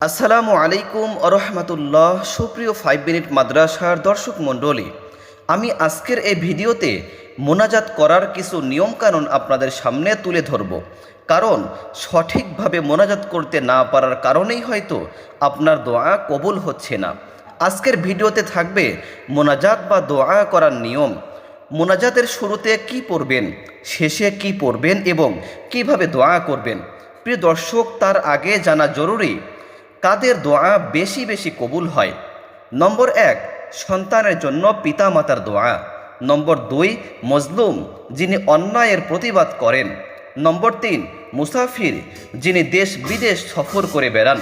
আসসালামু আলাইকুম আরহামতুল্লাহ সুপ্রিয় ফাইভ মিনিট মাদ্রাসার দর্শক মণ্ডলী। আমি আজকের এই ভিডিওতে মোনাজাত করার কিছু নিয়মকানুন আপনাদের সামনে তুলে ধরব। কারণ সঠিকভাবে মোনাজাত করতে না পারার কারণেই হয়তো আপনার দোয়া কবুল হচ্ছে না। আজকের ভিডিওতে থাকবে মোনাজাত বা দোয়া করার নিয়ম। মোনাজাতের শুরুতে কি পড়বেন, শেষে কি পড়বেন এবং কীভাবে দোয়া করবেন? প্রিয় দর্শক, তার আগে জানা জরুরি কাদের দোয়া বেশি বেশি কবুল হয়। নম্বর এক, সন্তানের জন্য পিতামাতার দোয়া। নম্বর দুই, মজলুম, যিনি অন্যায়ের প্রতিবাদ করেন। নম্বর তিন, মুসাফির, যিনি দেশ বিদেশ সফর করে বেড়ান।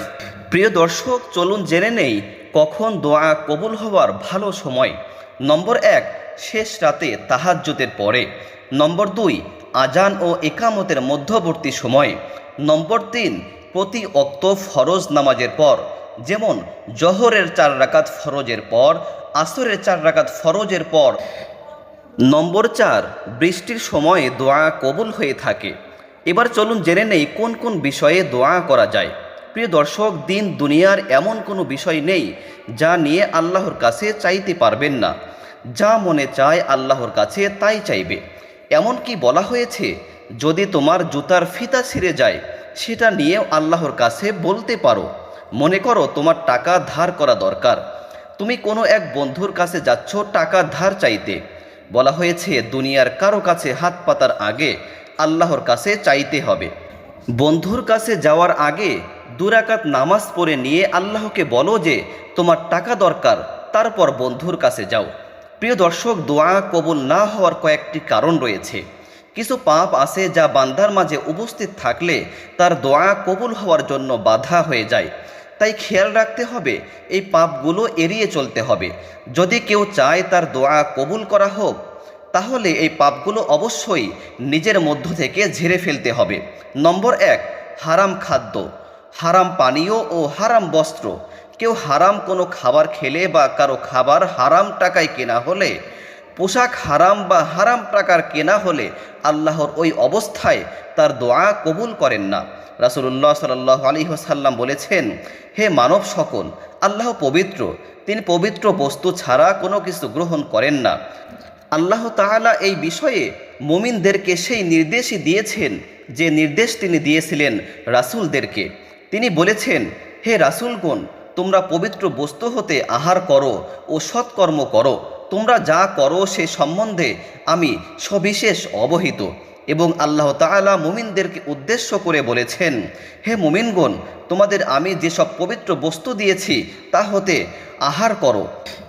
প্রিয় দর্শক, চলুন জেনে নেই কখন দোয়া কবুল হওয়ার ভালো সময়। নম্বর এক, শেষ রাতে তাহাজ্জুদের পরে। নম্বর দুই, আজান ও একামতের মধ্যবর্তী সময়। নম্বর তিন প্রতি অক্ত ফরজ নামাজের পর, যেমন জহরের চার রাকাত ফরজের পর, আসরের চার রাকাত ফরজের পর। নম্বর চার, বৃষ্টির সময়ে দোয়া কবুল হয়ে থাকে। এবার চলুন জেনে নেই কোন কোন বিষয়ে দোয়া করা যায়। প্রিয় দর্শক, দিন দুনিয়ার এমন কোনো বিষয় নেই যা নিয়ে আল্লাহর কাছে চাইতে পারবেন না। যা মনে চায় আল্লাহর কাছে তাই চাইবে। এমনকি বলা হয়েছে, যদি তোমার জুতার ফিতা ছিঁড়ে যায় সেটা নিয়েও আল্লাহর কাছে বলতে পারো। মনে করো তোমার টাকা ধার করা দরকার। তুমি কোনো এক বন্ধুর কাছে যাচ্ছ টাকা ধার চাইতে। বলা হয়েছে, দুনিয়ার কারও কাছে হাত পাতার আগে আল্লাহর কাছে চাইতে হবে। বন্ধুর কাছে যাওয়ার আগে দুরাকাত নামাজ পড়ে নিয়ে আল্লাহকে বলো যে, তোমার টাকা দরকার, তারপর বন্ধুর কাছে যাও। প্রিয় দর্শক, দোয়া কবুল না হওয়ার কয়েকটি কারণ রয়েছে। কিছু পাপ আছে যা বান্দার মাঝে উপস্থিত থাকলে তার দোয়া কবুল হওয়ার জন্য বাধা হয়ে যায়। তাই খেয়াল রাখতে হবে, এই পাপগুলো এড়িয়ে চলতে হবে। যদি কেউ চায় তার দোয়া কবুল করা হোক, তাহলে এই পাপগুলো অবশ্যই নিজের মধ্য থেকে ঝেড়ে ফেলতে হবে। নম্বর এক, হারাম খাদ্য। হারাম পানীয় ও হারাম বস্ত্র। কেউ হারাম কোনো খাবার খেলে বা কারও খাবার হারাম টাকায় কেনা হলে পোশাক হারাম বা হারাম প্রাকার কেনা হলে আল্লাহর ওই অবস্থায় তার দোয়া কবুল করেন না। রাসুল্লাহ সাল্লাহ আলী সাল্লাম বলেছেন, হে মানব সকল, আল্লাহ পবিত্র। তিনি পবিত্র বস্তু ছাড়া কোনো কিছু গ্রহণ করেন না। আল্লাহ তাআলা এই বিষয়ে মুমিনদেরকে সেই নির্দেশই দিয়েছেন যে নির্দেশ তিনি দিয়েছিলেন রাসূলদেরকে। তিনি বলেছেন, হে রাসূলগণ, তোমরা পবিত্র বস্তু হতে আহার করো ও সৎকর্ম করো। তোমরা যা করো সে সম্বন্ধে আমি সবিশেষ অবহিত। এবং আল্লাহ তালা মুমিনদেরকে উদ্দেশ্য করে বলেছেন, হে মুমিনগণ, তোমাদের আমি যেসব পবিত্র বস্তু দিয়েছি, তা হতে আহার করো।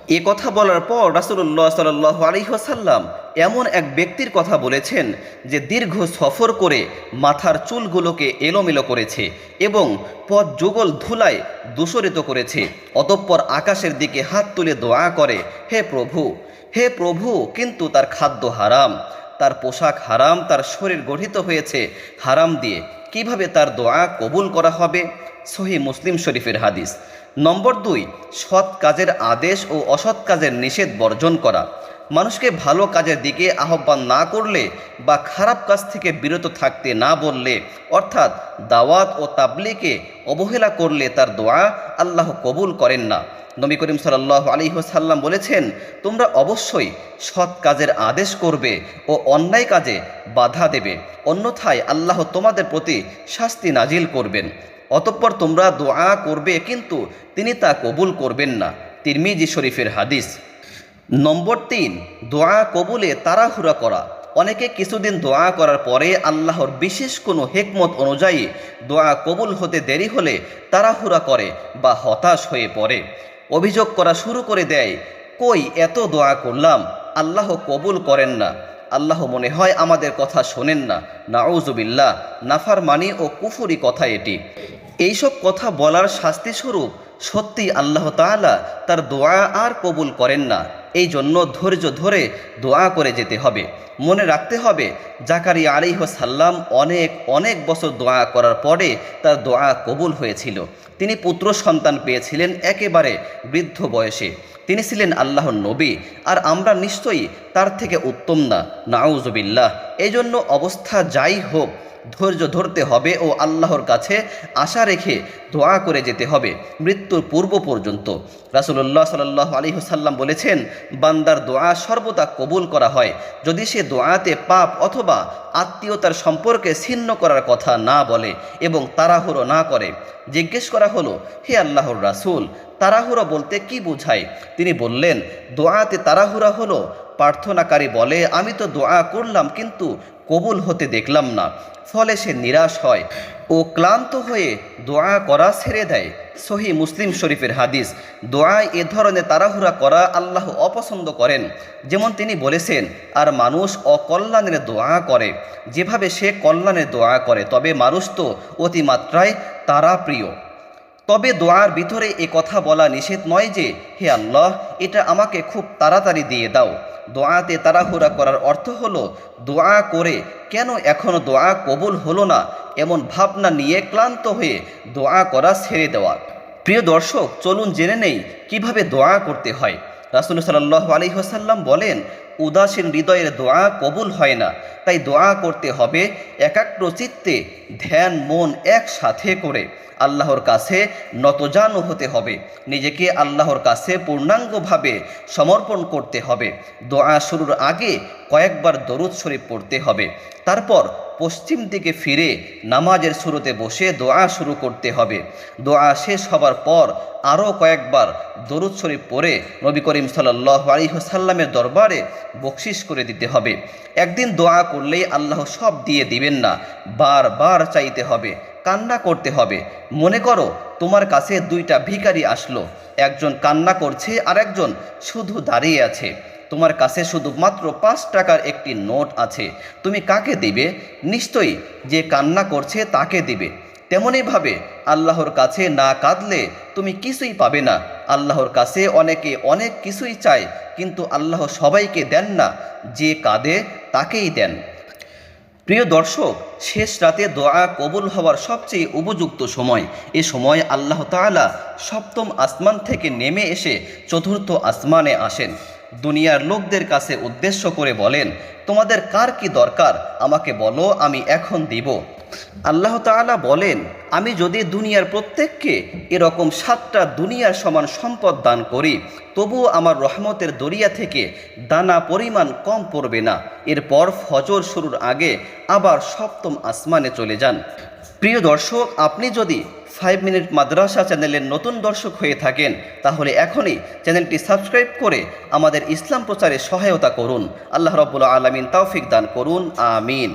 এ কথা বলার পর রাসুল্লাহ সাল আলহিহাসাল্লাম এমন এক ব্যক্তির কথা বলেছেন যে দীর্ঘ সফর করে মাথার চুলগুলোকে এলোমেলো করেছে এবং পথ যুগল ধুলায় দূষরিত করেছে। অতঃপর আকাশের দিকে হাত তুলে দোয়া করে, হে প্রভু হে প্রভু, কিন্তু তার খাদ্য হারাম, তার পোশাক হারাম, তার শরীর গঠিত হয়েছে, হারাম দিয়ে কীভাবে তার দোয়া কবুল করা হবে? সহি মুসলিম শরীফের হাদিস। নম্বর দুই, সৎ কাজের আদেশ ও অসৎ কাজের নিষেধ বর্জন করা। মানুষকে ভালো কাজের দিকে আহ্বান না করলে বা খারাপ কাজ থেকে বিরত থাকতে না বললে, অর্থাৎ দাওয়াত ও তাবলিকে অবহেলা করলে তার দোয়া আল্লাহ কবুল করেন না। নবী করিম সাল্লাহ আলী সাল্লাম বলেছেন, তোমরা অবশ্যই সৎ কাজের আদেশ করবে ও অন্যায় কাজে বাধা দেবে, অন্যথায় আল্লাহ তোমাদের প্রতি শাস্তি নাজিল করবেন। অতঃপর তোমরা দোয়া করবে কিন্তু তিনি তা কবুল করবেন না। তিরমিজি শরীফের হাদিস। নম্বর তিন, দোয়া কবুলে তাড়াহুড়া করা। অনেকে কিছুদিন দোয়া করার পরে আল্লাহর বিশেষ কোনো হেকমত অনুযায়ী দোয়া কবুল হতে দেরি হলে তাড়াহুড়া করে বা হতাশ হয়ে পড়ে। অভিযোগ করা শুরু করে দেয়, কই এত দোয়া করলাম, আল্লাহ কবুল করেন না। আল্লাহ মনে হয় আমাদের কথা শোনেন না। নাউজুবিল্লাহ নাফার মানি ও কুফুরি কথা এটি। এইসব কথা বলার শাস্তিস্বরূপ সত্যি আল্লাহ তাআলা তার দোয়া আর কবুল করেন না। এই জন্য ধৈর্য ধরে দোয়া করে যেতে হবে। মনে রাখতে হবে জাকারি আলিহ সাল্লাম অনেক অনেক বছর দোয়া করার পরে তার দোয়া কবুল হয়েছিল। তিনি পুত্র সন্তান পেয়েছিলেন একেবারে বৃদ্ধ বয়সে। তিনি ছিলেন আল্লাহর নবী, আর আমরা নিশ্চয়ই তার থেকে উত্তম না। নাউজবিল্লাহ এই জন্য অবস্থা যাই হোক ধৈর্য ধরতে হবে ও আল্লাহর কাছে আশা রেখে দোয়া করে যেতে হবে মৃত্যুর পূর্ব পর্যন্ত। রাসুল্লাহ সাল্লাহ আলী সাল্লাম বলেছেন, বান্দার দোয়া সর্বদা কবুল করা হয়। যদি সে দোয়াতে পাপ অথবা আত্মীয়তার সম্পর্কে ছিন্ন করার কথা না বলে এবং তাড়াহুড়ো না করে, জিজ্ঞেস করা হলো, হে আল্লাহর রাসূল, তাড়াহুড়ো বলতে কি বোঝায়? তিনি বললেন, দোয়াতে তাড়াহুড়া হলো, প্রার্থনাকারী বলে, আমি তো দোয়া করলাম, কিন্তু কবুল হতে দেখলাম না, ফলে সে নিরাশ হয়। ও ক্লান্ত হয়ে দোয়া করা ছেড়ে দেয়। সহি মুসলিম শরীফের হাদিস, দোয়ায় এ ধরনের তাড়াহুড়া করা আল্লাহ অপছন্দ করেন। যেমন তিনি বলেছেন, আর মানুষ অকল্যাণের দোয়া করে। যেভাবে সে কল্যাণের দোয়া করে, তবে মানুষ তো অতিমাত্রায় তারা প্রিয় তবে দোয়ার ভিতরে এ কথা বলা নিষেধ নয় যে, হে আল্লাহ, এটা আমাকে খুব তাড়াতাড়ি দিয়ে দাও। দোয়াতে তাড়াহুড়া করার অর্থ হলো, দোয়া করে কেন এখনও দোয়া কবুল হলো না এমন ভাবনা নিয়ে ক্লান্ত হয়ে দোয়া করা ছেড়ে দেওয়া। প্রিয় দর্শক, চলুন জেনে নেই কীভাবে দোয়া করতে হয়। রাসুল সাল্লাহ আলী বলেন উদাসীন হৃদয়ের দোয়া কবুল হয় না। তাই দোয়া করতে হবে একাগ্র চিত্তে ধ্যান, মন একসাথে করে। আল্লাহর কাছে নতজানু হতে হবে। নিজেকে আল্লাহর কাছে পূর্ণাঙ্গভাবে সমর্পণ করতে হবে। দোয়া শুরুর আগে কয়েকবার দরুদ শরীফ পড়তে হবে। তারপর পশ্চিম দিকে ফিরে নামাজের শুরুতে বসে দোয়া শুরু করতে হবে। দোয়া শেষ হবার পর আরও কয়েকবার দরুদ শরীফ পড়ে নবী করিম সাল্লাহ আলিহসাল্লামের দরবারে বকশিস করে দিতে হবে। একদিন দোয়া করলেই আল্লাহ সব দিয়ে দিবেন না। বারবার চাইতে হবে, কান্না করতে হবে। মনে করো তোমার কাছে দুইটা ভিখারি আসলো। একজন কান্না করছে আর একজন শুধু দাঁড়িয়ে আছে। তোমার কাছে শুধুমাত্র পাঁচ টাকার একটি নোট আছে। তুমি কাকে দিবে? নিশ্চয়ই যে কান্না করছে তাকে দিবে। তেমনইভাবে আল্লাহর কাছে না কাঁদলে তুমি কিছুই পাবে না। আল্লাহর কাছে অনেকে অনেক কিছুই চায়, কিন্তু আল্লাহ সবাইকে দেন না। যে কাঁদে, তাকেই দেন। প্রিয় দর্শক, শেষ রাতে দোয়া কবুল হওয়ার সবচেয়ে উপযুক্ত সময়। এ সময় আল্লাহ তাআলা সপ্তম আসমান থেকে নেমে এসে চতুর্থ আসমানে আসেন। দুনিয়ার লোকদের কাছে উদ্দেশ্য করে বলেন, তোমাদের কার কি দরকার? আমাকে বলো, আমি এখন দিব। আল্লাহ তাআলা বলেন, আমি যদি দুনিয়ার প্রত্যেককে এরকম সাতটা দুনিয়ার সমান সম্পদ দান করি, তবুও আমার রহমতের দরিয়া থেকে দানা পরিমাণ কম পড়বে না। এরপর ফজর শুরুর আগে আবার সপ্তম আসমানে চলে যান। প্রিয় দর্শক, আপনি যদি ফাইভ মিনিট মাদ্রাসা চ্যানেলের নতুন দর্শক হয়ে থাকেন, তাহলে এখনই চ্যানেলটি সাবস্ক্রাইব করে আমাদের ইসলাম প্রচারে সহায়তা করুন। আল্লাহ রবুল্লা আলমিন তাওফিক দান করুন, আমিন।